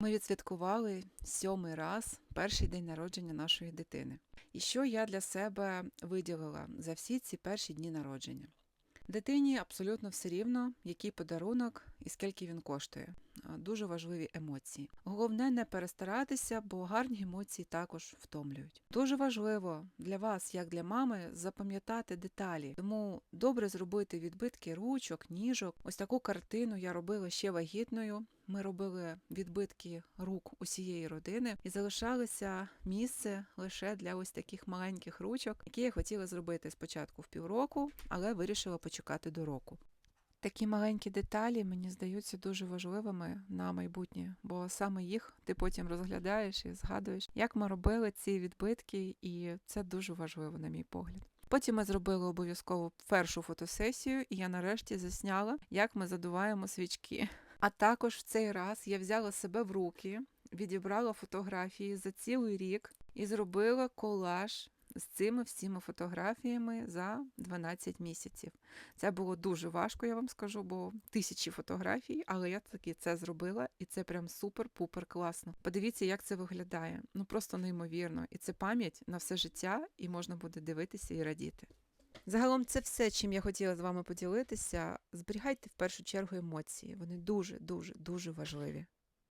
Ми відсвяткували сьомий раз перший день народження нашої дитини. І що я для себе виділила за всі ці перші дні народження? Дитині абсолютно все рівно, який подарунок і скільки він коштує. А, Дуже важливі емоції. Головне не перестаратися, бо гарні емоції також втомлюють. Дуже важливо для вас, як для мами, запам'ятати деталі. Тому добре зробити відбитки ручок, ніжок. Ось таку картину я робила ще вагітною. Ми робили відбитки рук усієї родини і залишалося місце лише для ось таких маленьких ручок, які я хотіла зробити спочатку в півроку, але вирішила почекати до року. Такі маленькі деталі мені здаються дуже важливими на майбутнє, бо саме їх ти потім розглядаєш і згадуєш, як ми робили ці відбитки, і це дуже важливо, на мій погляд. Потім ми зробили обов'язково першу фотосесію, і я нарешті засняла, як ми задуваємо свічки. А також в цей раз я взяла себе в руки, відібрала фотографії за цілий рік і зробила колаж з цими всіма фотографіями за 12 місяців. Це було дуже важко, я вам скажу, бо тисячі фотографій, але я таки це зробила, і це прям супер-пупер класно. Подивіться, як це виглядає. Ну просто неймовірно. І це пам'ять на все життя, і можна буде дивитися і радіти. Загалом це все, чим я хотіла з вами поділитися. Зберігайте в першу чергу емоції. Вони дуже, дуже, дуже важливі.